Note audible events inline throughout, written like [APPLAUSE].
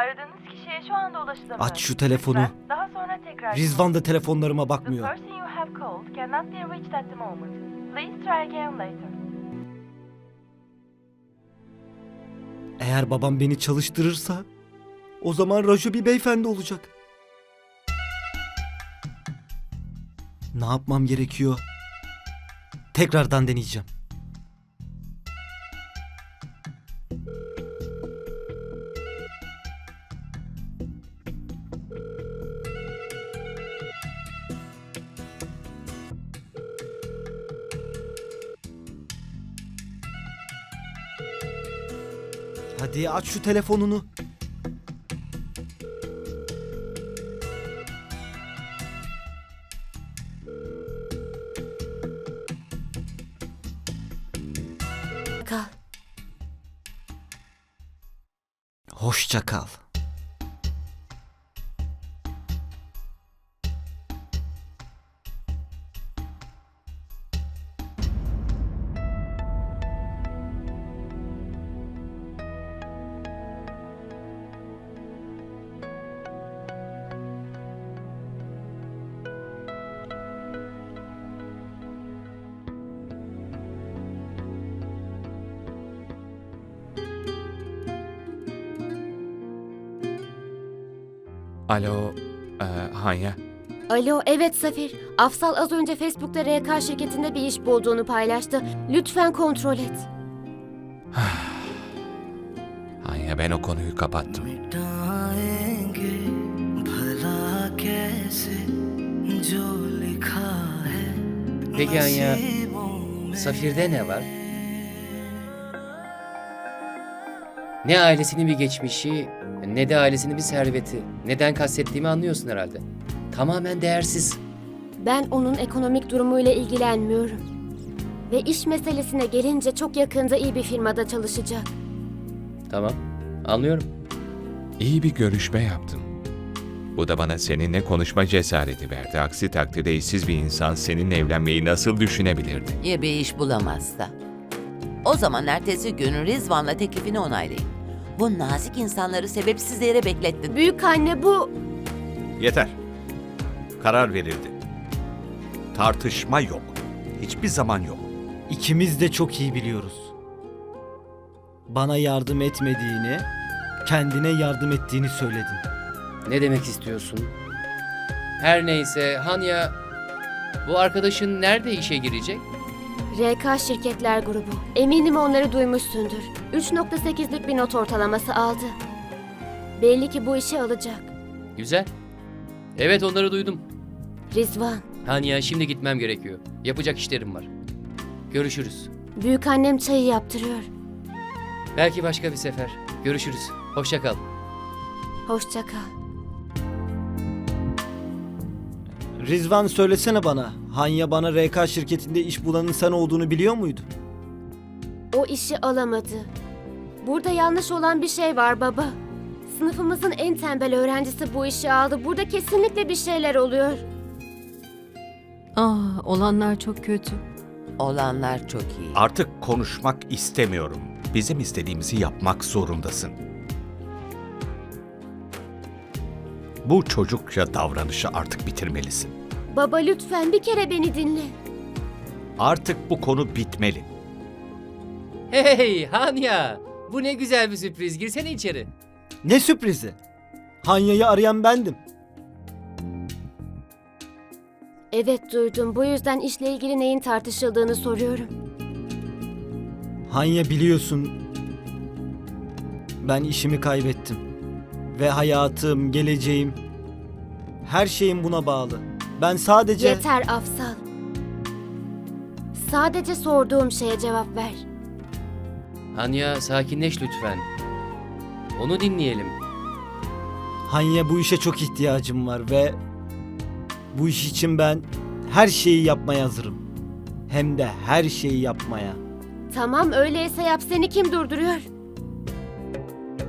Aradığınız kişiye şu anda ulaşılamıyor. Aç şu telefonu. Lütfen daha sonra tekrar Rizvan da telefonlarıma The bakmıyor. person you have called cannot be reached at the moment. Please try again later. Eğer babam beni çalıştırırsa o zaman Raju bir beyefendi olacak. Ne yapmam gerekiyor? Tekrardan deneyeceğim. Hadi aç şu telefonunu. Kal. Hoşça kal. Alo, e, Hanya. Alo, evet Safir. Afsal az önce Facebook'ta RK şirketinde bir iş bulduğunu paylaştı. Lütfen kontrol et. [SIGHS] Hanya ben o konuyu kapattım. Peki Anya, Safir'de ne var? Ne ailesinin bir geçmişi, ne de ailesinin bir serveti. Neden kastettiğimi anlıyorsun herhalde. Tamamen değersiz. Ben onun ekonomik durumuyla ilgilenmiyorum. Ve iş meselesine gelince çok yakında iyi bir firmada çalışacak. Tamam, anlıyorum. İyi bir görüşme yaptım. Bu da bana seninle konuşma cesareti verdi. Aksi takdirde işsiz bir insan seninle evlenmeyi nasıl düşünebilirdi? Ya bir iş bulamazsa? O zaman ertesi gün Rizvan'la teklifini onaylayın. Bu nazik insanları sebepsiz yere beklettin. Büyük anne bu... Yeter. Karar verildi. Tartışma yok. Hiçbir zaman yok. İkimiz de çok iyi biliyoruz. Bana yardım etmediğini, kendine yardım ettiğini söyledin. Ne demek istiyorsun? Her neyse, Hanya, bu arkadaşın nerede işe girecek? RK Şirketler Grubu. Eminim onları duymuşsundur. 3.8'lik bir not ortalaması aldı. Belli ki bu işi alacak. Güzel. Evet, onları duydum. Rizvan, Hanya, şimdi gitmem gerekiyor. Yapacak işlerim var. Görüşürüz. büyük annem çayı yaptırıyor. Belki başka bir sefer. Görüşürüz. Hoşça kal. Hoşça kal. Rizvan söylesene bana. Hanya bana RK şirketinde iş bulanın sen olduğunu biliyor muydu? O işi alamadı. Burada yanlış olan bir şey var baba. Sınıfımızın en tembel öğrencisi bu işi aldı. Burada kesinlikle bir şeyler oluyor. Ah, olanlar çok kötü. Olanlar çok iyi. Artık konuşmak istemiyorum. Bizim istediğimizi yapmak zorundasın. Bu çocukça davranışı artık bitirmelisin. Baba lütfen bir kere beni dinle. Artık bu konu bitmeli. Hey Hanya! Bu ne güzel bir sürpriz. Girsene içeri. Ne sürprizi? Hanya'yı arayan bendim. Evet duydum. Bu yüzden işle ilgili neyin tartışıldığını soruyorum. Hanya biliyorsun ben işimi kaybettim. Ve hayatım, geleceğim, her şeyim buna bağlı. Ben sadece... Yeter Afsal. Sadece sorduğum şeye cevap ver. Hanya sakinleş lütfen. Onu dinleyelim. Hanya bu işe çok ihtiyacım var ve bu iş için ben her şeyi yapmaya hazırım. Hem de her şeyi yapmaya. Tamam öyleyse yap seni kim durduruyor?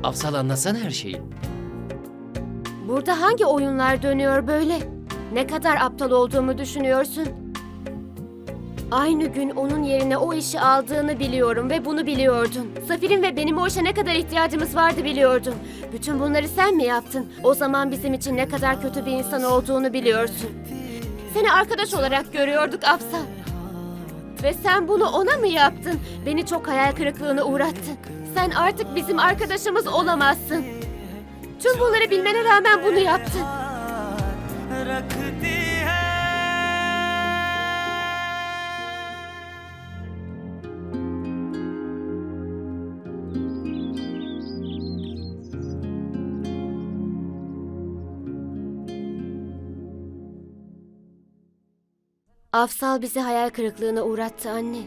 Afsal anlatsana her şeyi. Burada hangi oyunlar dönüyor böyle? Ne kadar aptal olduğumu düşünüyorsun? Aynı gün onun yerine o işi aldığını biliyorum ve bunu biliyordun. Safir'in ve benim o işe ne kadar ihtiyacımız vardı biliyordun. Bütün bunları sen mi yaptın? O zaman bizim için ne kadar kötü bir insan olduğunu biliyorsun. Seni arkadaş olarak görüyorduk Afsal. Ve sen bunu ona mı yaptın? Beni çok hayal kırıklığına uğrattın. Sen artık bizim arkadaşımız olamazsın. Tüm bunları bilmene rağmen bunu yaptın. रखती है Afsal bizi hayal kırıklığına uğrattı anne.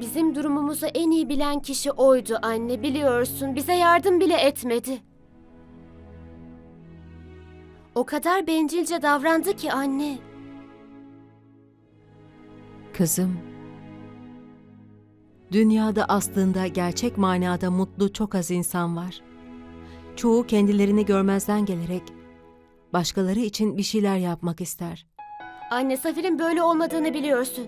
Bizim durumumuzu en iyi bilen kişi oydu anne biliyorsun. Bize yardım bile etmedi. O kadar bencilce davrandı ki anne. Kızım. Dünyada aslında gerçek manada mutlu çok az insan var. Çoğu kendilerini görmezden gelerek başkaları için bir şeyler yapmak ister. Anne Safir'in böyle olmadığını biliyorsun.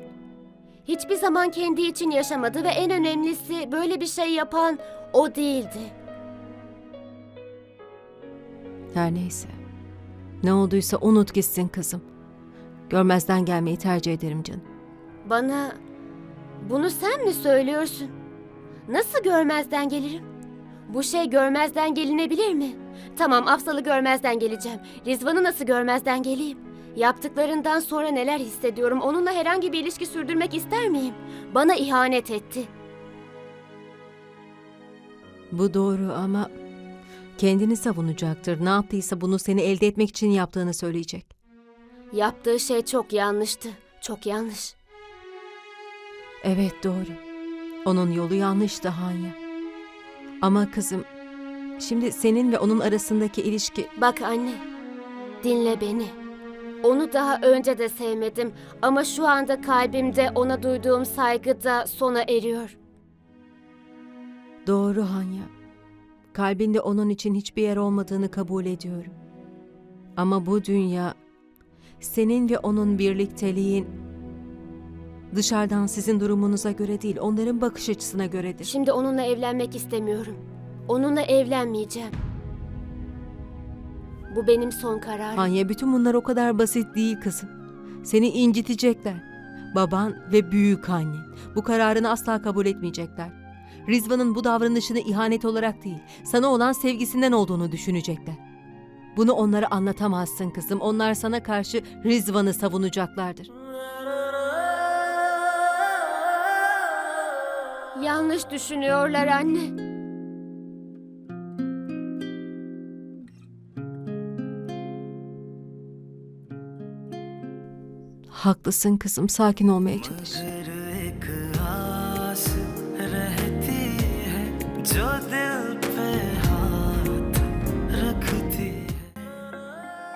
Hiçbir zaman kendi için yaşamadı ve en önemlisi böyle bir şey yapan o değildi. Her neyse. Ne olduysa unut gitsin kızım. Görmezden gelmeyi tercih ederim canım. Bana bunu sen mi söylüyorsun? Nasıl görmezden gelirim? Bu şey görmezden gelinebilir mi? Tamam Afsal'ı görmezden geleceğim. Rizvan'ı nasıl görmezden geleyim? Yaptıklarından sonra neler hissediyorum? Onunla herhangi bir ilişki sürdürmek ister miyim? Bana ihanet etti. Bu doğru ama kendini savunacaktır. Ne yaptıysa bunu seni elde etmek için yaptığını söyleyecek. Yaptığı şey çok yanlıştı. Çok yanlış. Evet doğru. Onun yolu yanlıştı Hanya. Ama kızım, şimdi senin ve onun arasındaki ilişki Bak anne, dinle beni. Onu daha önce de sevmedim ama şu anda kalbimde ona duyduğum saygı da sona eriyor. doğru Hanya. Kalbinde onun için hiçbir yer olmadığını kabul ediyorum. Ama bu dünya senin ve onun birlikteliğin dışarıdan sizin durumunuza göre değil, onların bakış açısına göredir. Şimdi onunla evlenmek istemiyorum. Onunla evlenmeyeceğim. Bu benim son kararım. Hanya bütün bunlar o kadar basit değil kızım. Seni incitecekler. Baban ve büyük annen. Bu kararını asla kabul etmeyecekler. Rizvan'ın bu davranışını ihanet olarak değil, sana olan sevgisinden olduğunu düşünecekler. Bunu onlara anlatamazsın kızım. Onlar sana karşı Rizvan'ı savunacaklardır. Yanlış düşünüyorlar anne. Haklısın kızım. Sakin olmaya çalış.